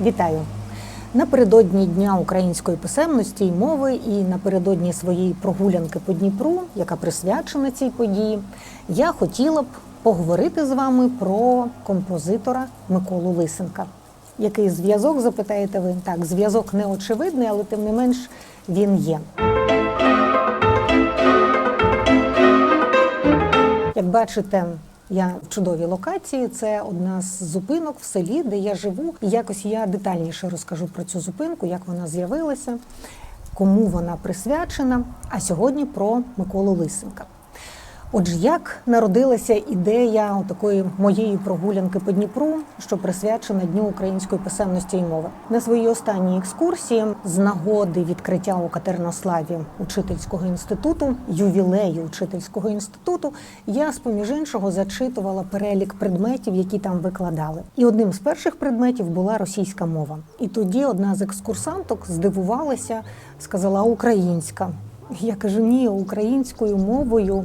Вітаю! Напередодні Дня української писемності і мови, і напередодні своєї прогулянки по Дніпру, яка присвячена цій події, я хотіла б поговорити з вами про композитора Миколу Лисенка. Який зв'язок, запитаєте ви? Так, зв'язок не очевидний, але тим не менш він є. Як бачите, я в чудовій локації. Це одна з зупинок в селі, де я живу. І якось я детальніше розкажу про цю зупинку, як вона з'явилася, кому вона присвячена. А сьогодні про Миколу Лисенка. Отже, як народилася ідея такої моєї прогулянки по Дніпру, що присвячена Дню української писемності і мови, на своїй останній екскурсії з нагоди відкриття у Катеринославі учительського інституту, ювілею учительського інституту, я з поміж іншого зачитувала перелік предметів, які там викладали. І одним з перших предметів була російська мова. І тоді одна з екскурсанток здивувалася, сказала українська. Я кажу, ні, українською мовою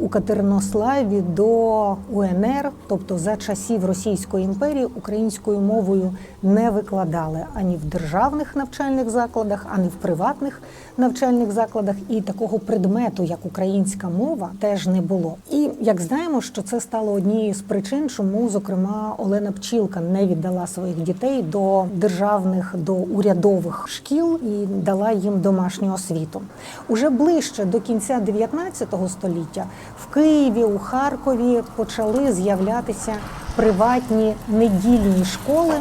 у Катеринославі до УНР, тобто за часів Російської імперії, українською мовою не викладали ані в державних навчальних закладах, ані в приватних навчальних закладах. І такого предмету, як українська мова, теж не було. І як знаємо, що це стало однією з причин, чому, зокрема, Олена Пчілка не віддала своїх дітей до державних, до урядових шкіл і дала їм домашню освіту. Уже ближче до кінця 19 століття в Києві, у Харкові почали з'являтися приватні недільні школи,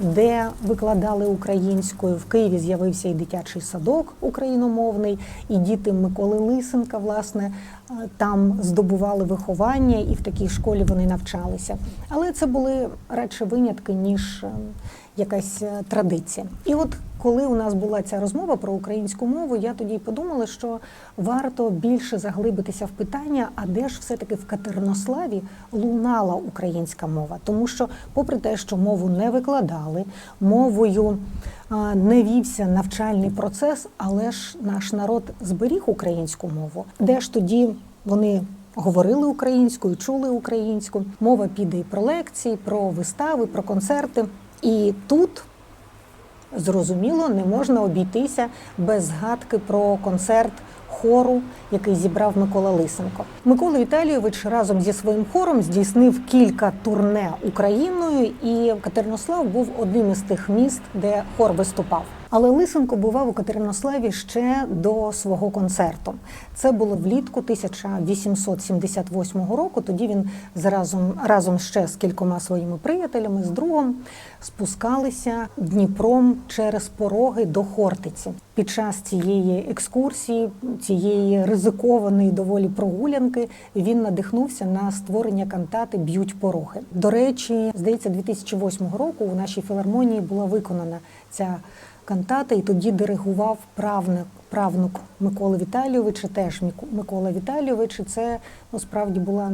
де викладали українською. В Києві з'явився і дитячий садок україномовний, і діти Миколи Лисенка, власне, там здобували виховання, і в такій школі вони навчалися. Але це були радше винятки, ніж якась традиція. І от коли у нас була ця розмова про українську мову, я тоді подумала, що варто більше заглибитися в питання, а де ж все-таки в Катеринославі лунала українська мова, тому що, попри те, що мову не викладали, мовою не вівся навчальний процес, але ж наш народ зберіг українську мову, де ж тоді вони. Говорили українською, чули українську. Мова піде і про лекції, про вистави, про концерти. І тут зрозуміло не можна обійтися без згадки про концерт хору, який зібрав Микола Лисенко. Микола Віталійович разом зі своїм хором здійснив кілька турне Україною, і Катеринослав був одним із тих міст, де хор виступав. Але Лисенко бував у Катеринославі ще до свого концерту. Це було влітку 1878 року. Тоді він разом, разом ще з кількома своїми приятелями, з другом, спускалися Дніпром через пороги до Хортиці. Під час цієї екскурсії, цієї ризикованої доволі прогулянки, він надихнувся на створення кантати Б'ють пороги. До речі, здається, 2008 року у нашій філармонії була виконана ця кантата, і тоді диригував правник, правнук Миколи Віталійовича, теж Микола Віталійович. І Це насправді була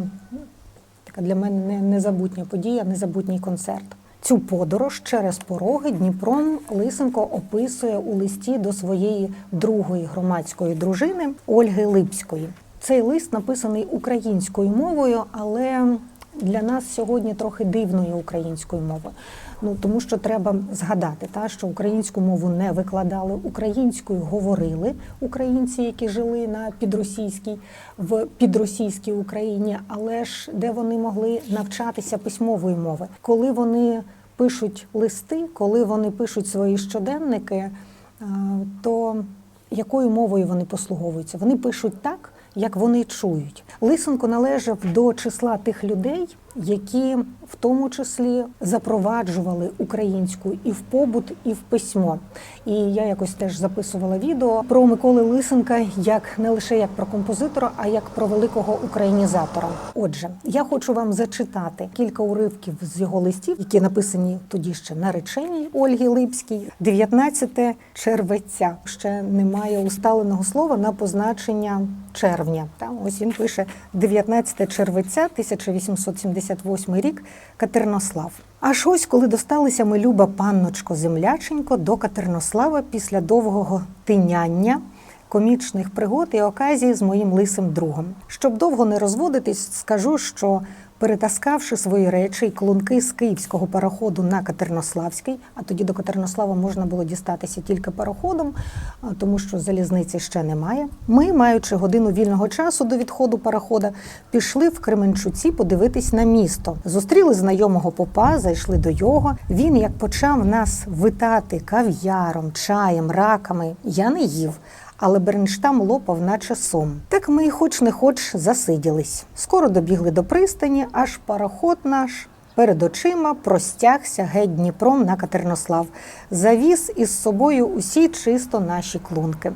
така для мене незабутня подія, незабутній концерт. Цю подорож через пороги Дніпром Лисенко описує у листі до своєї другої громадської дружини Ольги Липської. Цей лист написаний українською мовою, але для нас сьогодні трохи дивною українською мовою. Ну тому що треба згадати, та що українську мову не викладали, українською говорили українці, які жили на підросійській в підросійській Україні, але ж де вони могли навчатися письмової мови, коли вони пишуть листи, коли вони пишуть свої щоденники, то якою мовою вони послуговуються? Вони пишуть так, як вони чують. Лисенко належав до числа тих людей, які в тому числі запроваджували українську і в побут, і в письмо. І я якось теж записувала відео про Миколи Лисенка як не лише як про композитора, а як про великого українізатора. Отже, я хочу вам зачитати кілька уривків з його листів, які написані тоді ще нареченій Ольгі Липській, 19 червеця. Ще немає усталеного слова на позначення червня. Там ось він пише 19 червеця 1878 рік Катернослав. Аж ось коли досталися ми люба панночко земляченько до Катернослава після довгого тиняння. Комічних пригод і оказії з моїм лисим другом. Щоб довго не розводитись, скажу, що Перетаскавши свої речі і клунки з київського пароходу на Катеринославський, а тоді до Катеринослава можна було дістатися тільки пароходом, тому що залізниці ще немає. Ми, маючи годину вільного часу до відходу парохода, пішли в Кременчуці подивитись на місто. Зустріли знайомого попа, зайшли до його. Він як почав нас витати кав'яром, чаєм, раками. Я не їв. Але Бернштам лопав, наче сом. Так ми, хоч не хоч, засиділись. Скоро добігли до пристані, аж пароход наш перед очима простягся геть Дніпром на Катеринослав. Завіз із собою усі чисто наші клунки.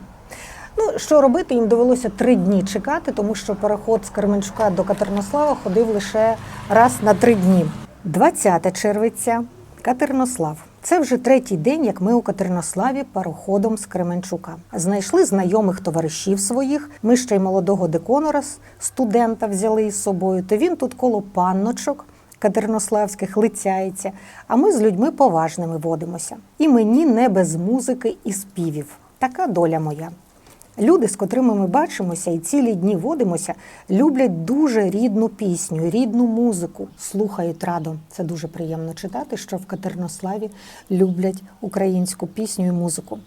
Ну, що робити, їм довелося три дні чекати, тому що пароход з Кременчука до Катеринослава ходив лише раз на три дні. 20 червиця, Катеринослав. Це вже третій день, як ми у Катеринославі пароходом з Кременчука. Знайшли знайомих товаришів своїх. Ми ще й молодого деконора, студента взяли із собою. То він тут коло панночок катеринославських лицяється. А ми з людьми поважними водимося. І мені не без музики і співів. Така доля моя. Люди, з котрими ми бачимося і цілі дні водимося, люблять дуже рідну пісню, рідну музику, слухають радо. Це дуже приємно читати, що в Катеринославі люблять українську пісню і музику.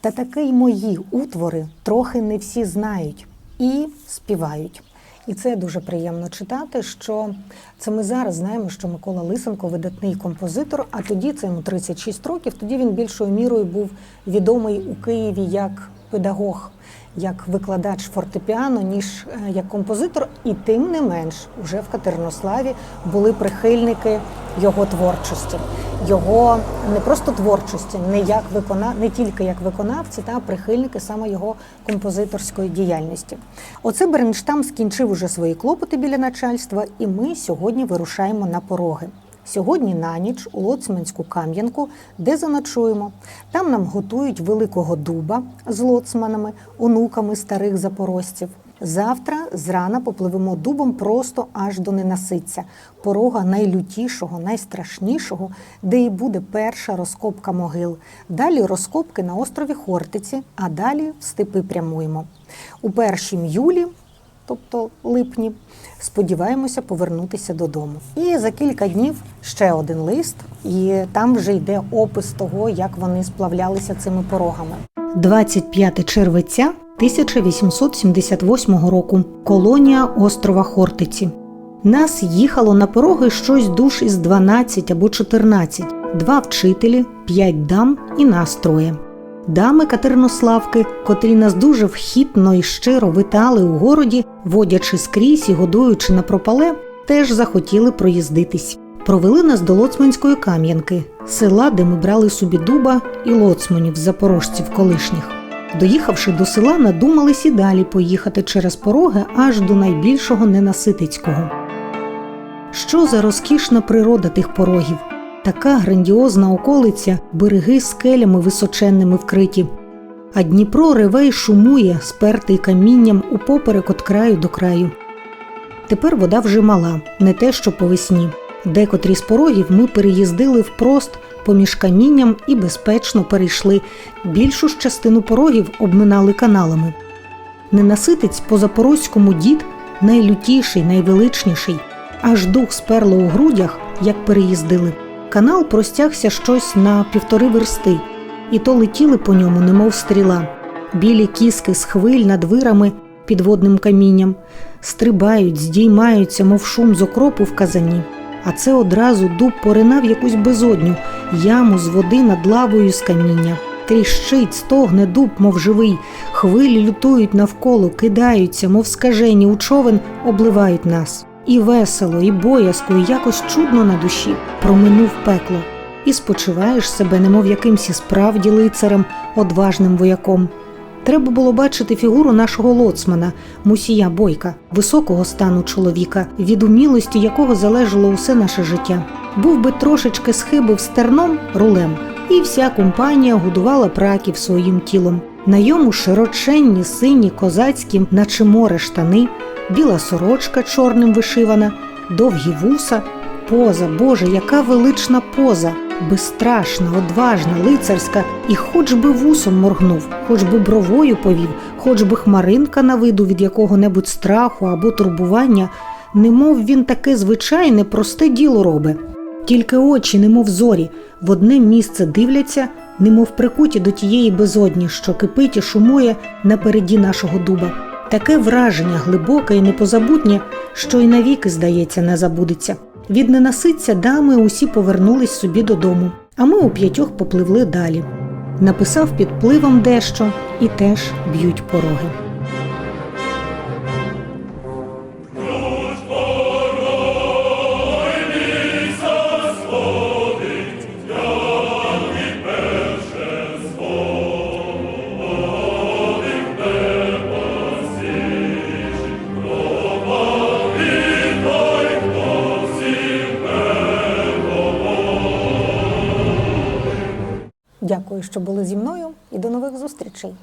Та таки й мої утвори трохи не всі знають і співають. І це дуже приємно читати, що це ми зараз знаємо, що Микола Лисенко видатний композитор, а тоді це йому 36 років. Тоді він більшою мірою був відомий у Києві як педагог, як викладач фортепіано, ніж е, як композитор. І тим не менш, уже в Катеринославі були прихильники його творчості, його не просто творчості, не як викона, не тільки як виконавці, та прихильники саме його композиторської діяльності. Оце Бернштам скінчив уже свої клопоти біля начальства, і ми сьогодні вирушаємо на пороги. Сьогодні на ніч у Лоцманську Кам'янку, де заночуємо. Там нам готують великого дуба з лоцманами, онуками старих запорожців. Завтра зрана попливемо дубом просто аж до ненаситця, порога найлютішого, найстрашнішого, де і буде перша розкопка могил. Далі розкопки на острові Хортиці, а далі в степи прямуємо. У першім юлі тобто липні, сподіваємося повернутися додому. І за кілька днів ще один лист, і там вже йде опис того, як вони сплавлялися цими порогами. 25 червеця 1878 року. Колонія острова Хортиці. Нас їхало на пороги щось душ із 12 або 14, два вчителі, п'ять дам і нас троє. Дами Катеринославки, котрі нас дуже вхітно і щиро витали у городі, водячи скрізь і годуючи на пропале, теж захотіли проїздитись. Провели нас до Лоцманської кам'янки, села, де ми брали собі дуба і лоцманів запорожців колишніх. Доїхавши до села, надумались і далі поїхати через пороги аж до найбільшого ненаситицького. Що за розкішна природа тих порогів? Така грандіозна околиця, береги скелями височенними вкриті. А Дніпро реве й шумує, спертий камінням упоперек від краю до краю. Тепер вода вже мала, не те, що по весні. Декотрі з порогів ми переїздили впрост поміж камінням і безпечно перейшли. Більшу ж частину порогів обминали каналами. Ненаситець по запорозькому дід найлютіший, найвеличніший. Аж дух сперло у грудях, як переїздили. Канал простягся щось на півтори версти, і то летіли по ньому, немов стріла. Білі кіски з хвиль над вирами під водним камінням стрибають, здіймаються, мов шум з окропу в казані. А це одразу дуб поринав якусь безодню, яму з води над лавою з каміння. Тріщить, стогне дуб, мов живий, хвилі лютують навколо, кидаються, мов скажені у човен, обливають нас. І весело, і боязко, і якось чудно на душі проминув пекло, і спочиваєш себе, немов якимсь і справді лицарем, одважним вояком. Треба було бачити фігуру нашого лоцмана, мусія бойка, високого стану чоловіка, від умілості якого залежало усе наше життя. Був би трошечки схибив стерном рулем, і вся компанія годувала праків своїм тілом. На йому широченні, сині, козацькі, наче море штани, біла сорочка чорним вишивана, довгі вуса, поза, Боже, яка велична поза, безстрашна, одважна, лицарська, і хоч би вусом моргнув, хоч би бровою повів, хоч би хмаринка на виду від якого-небудь страху або турбування, немов він таке звичайне, просте діло робить. Тільки очі, немов зорі, в одне місце дивляться, немов прикуті до тієї безодні, що кипить і шумує напереді нашого дуба. Таке враження глибоке і непозабутнє, що й навіки, здається, не забудеться. Від ненаситця дами усі повернулись собі додому, а ми у п'ятьох попливли далі. Написав під пливом дещо і теж б'ють пороги. Дякую, що були зі мною, і до нових зустрічей.